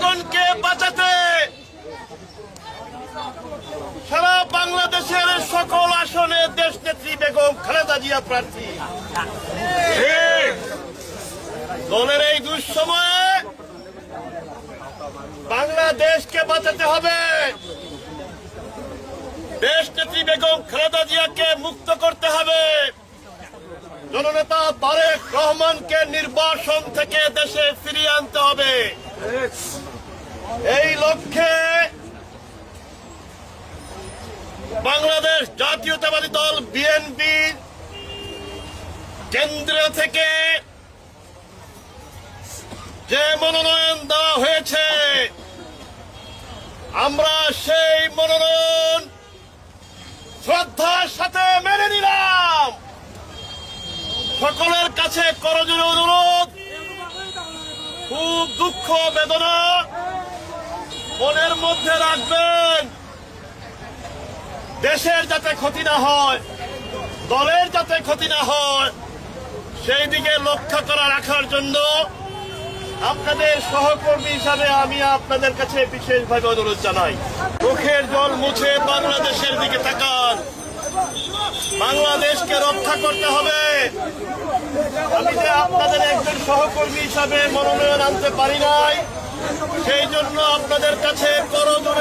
জনগণকে বাঁচাতে সারা বাংলাদেশের সকল আসনে দেশ নেত্রী বেগম খালেদা জিয়া প্রার্থী। দলের এই দুঃসময়ে বাংলাদেশকে বাঁচাতে হবে। দেশ নেত্রী বেগম খালেদা জিয়াকে মুক্ত করতে হবে। জননেতা তারেক রহমানকে নির্বাসন থেকে দেশে ফিরিয়ে আনতে হবে। এই লক্ষ্যে বাংলাদেশ জাতীয়তাবাদী দল বিএনপি কেন্দ্র থেকে যে মনোনয়ন দেওয়া হয়েছে, আমরা সেই মনোনয়ন শ্রদ্ধার সাথে মেনে নিলাম। সকলের কাছে করজোরে খুব দুঃখ, বেদনা মনের মধ্যে রাখবেন। দেশের যাতে ক্ষতি না হয়, দলের যাতে ক্ষতি না হয়, সেই দিকে লক্ষ্য করা রাখার জন্য আপনাদের সহকর্মী হিসাবে আমি আপনাদের কাছে বিশেষভাবে অনুরোধ জানাই। চোখের জল মুছে বাংলাদেশের দিকে তাকান। বাংলাদেশকে রক্ষা করতে হবে। আমি যে আপনাদের একজন সহকর্মী হিসাবে মনোনয়ন আনতে পারি নাই, সেই জন্য আপনাদের কাছে করজোরে